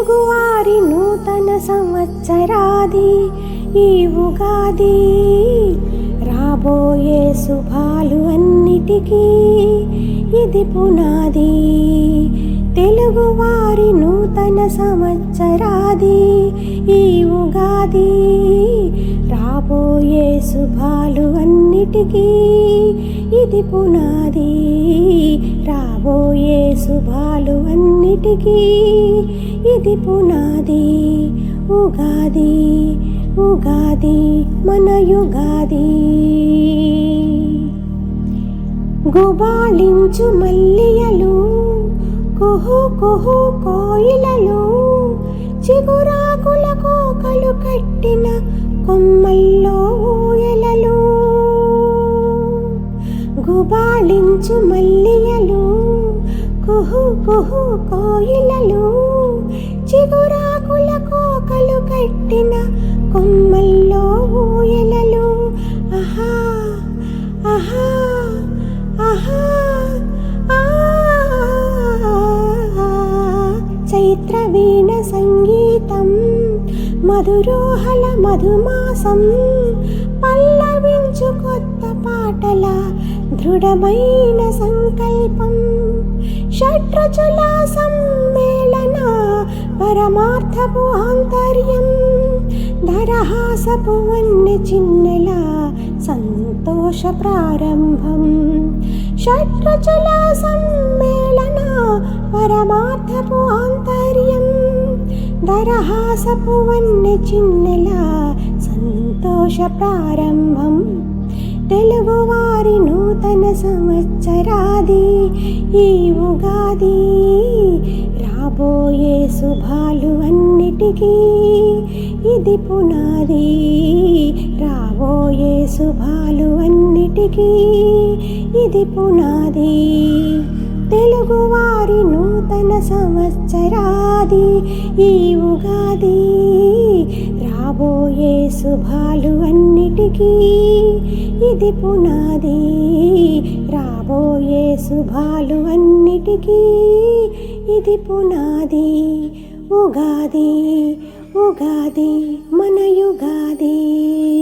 తెలుగువారి నూతన సంవత్సరాది ఈ ఉగాది. రాబోయే శుభాలు అన్నిటికీ ఇది పునాది. తెలుగువారి నూతన సంవత్సరాది ఈ ఉగాది. రాబోయే శుభాలు అన్నిటికీ ఇది పునాది. అన్నిటికీ ఇది పునాది ఉగాది ఉగాది మన యుగాది. గుబాళించు మల్లియలు కుహు కుహు కోయిలలు చిగురాకుల కోకలు కట్టిన కొమ్మల్లో ఊయలలు. గుబాళించు మల్లియలు కుహు కుహు కోయిలలు చిగురాకుల కోకలు కట్టిన కొమ్మల్లో ఊయలలు. ఆహా ఆహా ఆహా చైత్ర వీణ సంగీతం మధురోహల మధుమాసం పల్లవించు కొత్త పాటల దృఢమైన సంకల్పం. షట్రుచుల సమ్మేళన పరమార్థపు ఆంతర్యం ధరహాసపు వన్నె చిన్నెల సంతోష ప్రారంభం షట్రుచుల సమ్మేళన పరమార్థపు ఆంతర్యం ధరహాసపు వన్నె చిన్నెల సంతోష ప్రారంభం తెలుగువారి నూతన సంవత్సరాది ఈ ఉగాది. రాబోయే శుభాలు అన్నిటికీ ఇది పునాది. రాబోయే శుభాలు అన్నిటికీ ఇది పునాది. తెలుగువారి నూతన సంవత్సరాది ఈ ఉగాది. రాబోయే శుభాలు అన్నిటికీ ఇది పునాది. రాబోయే శుభాలు అన్నిటికీ ఇది పునాది. ఉగాది ఉగాది మన యుగాది.